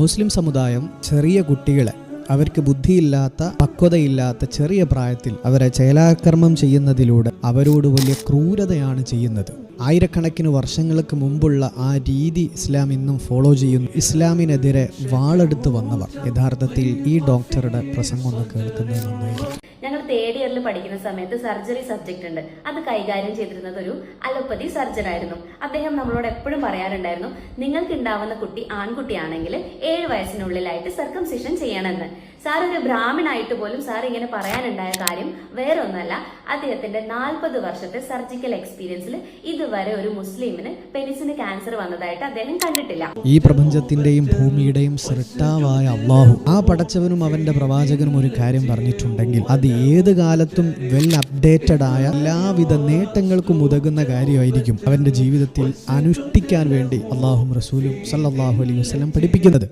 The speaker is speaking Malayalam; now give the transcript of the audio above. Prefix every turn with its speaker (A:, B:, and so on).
A: മുസ്ലിം സമുദായം ചെറിയ കുട്ടികളെ അവർക്ക് ബുദ്ധിയില്ലാത്ത പക്വതയില്ലാത്ത ചെറിയ പ്രായത്തിൽ അവരെ ചേലാകർമ്മം ചെയ്യുന്നതിലൂടെ അവരോട് വലിയ ക്രൂരതയാണ് ചെയ്യുന്നത്. ആയിരക്കണക്കിന് വർഷങ്ങൾക്ക് മുമ്പുള്ള ആ രീതി ഇസ്ലാം ഇന്നും ഫോളോ ചെയ്യുന്നു. ഇസ്ലാമിനെതിരെ വാളെടുത്ത് വന്നവർ യഥാർത്ഥത്തിൽ ഈ ഡോക്ടറുടെ പ്രസംഗം ഒന്ന് കേൾക്കുന്നത് നന്നായിരിക്കും.
B: ഞങ്ങൾ തേർഡ് ഇയറിൽ പഠിക്കുന്ന സമയത്ത് സർജറി സബ്ജക്റ്റ് ഉണ്ട്. അത് കൈകാര്യം ചെയ്തിരുന്നത് ഒരു അലോപ്പതി സർജൻ ആയിരുന്നു. അദ്ദേഹം നമ്മളോട് എപ്പോഴും പറയാറുണ്ടായിരുന്നു നിങ്ങൾക്ക് ഉണ്ടാവുന്ന കുട്ടി ആൺകുട്ടിയാണെങ്കിൽ ഏഴ് വയസ്സിനുള്ളിലായിട്ട് സർക്കംസിഷൻ ചെയ്യണമെന്ന്. സാർ ഒരു ബ്രാഹ്മണായിട്ട് പോലും സാർ ഇങ്ങനെ പറയാനുണ്ടായ കാര്യം വേറെ ഒന്നല്ല അദ്ദേഹത്തിന്റെ നാൽപ്പത് വർഷത്തെ സർജിക്കൽ എക്സ്പീരിയൻസിൽ ഇതുവരെ ഒരു മുസ്ലിമിന് പെനിസിന് ക്യാൻസർ വന്നതായിട്ട് അദ്ദേഹം കണ്ടിട്ടില്ല.
A: ഈ പ്രപഞ്ചത്തിന്റെയും ഭൂമിയുടെയും സൃഷ്ടാവായ അള്ളാഹു. ആ പടച്ചവനും അവന്റെ പ്രവാചകനും ഒരു കാര്യം പറഞ്ഞിട്ടുണ്ടെങ്കിൽ അത് ഏത് കാലത്തും വെൽ അപ്ഡേറ്റഡ് ആയ എല്ലാവിധ നേട്ടങ്ങൾക്കും ഉതകുന്ന കാര്യമായിരിക്കും അവന്റെ ജീവിതത്തിൽ അനുഷ്ഠിക്കാൻ വേണ്ടി അള്ളാഹും റസൂലും സല്ലാഹു അലൈഹി വസല്ലം പഠിപ്പിക്കുന്നത്.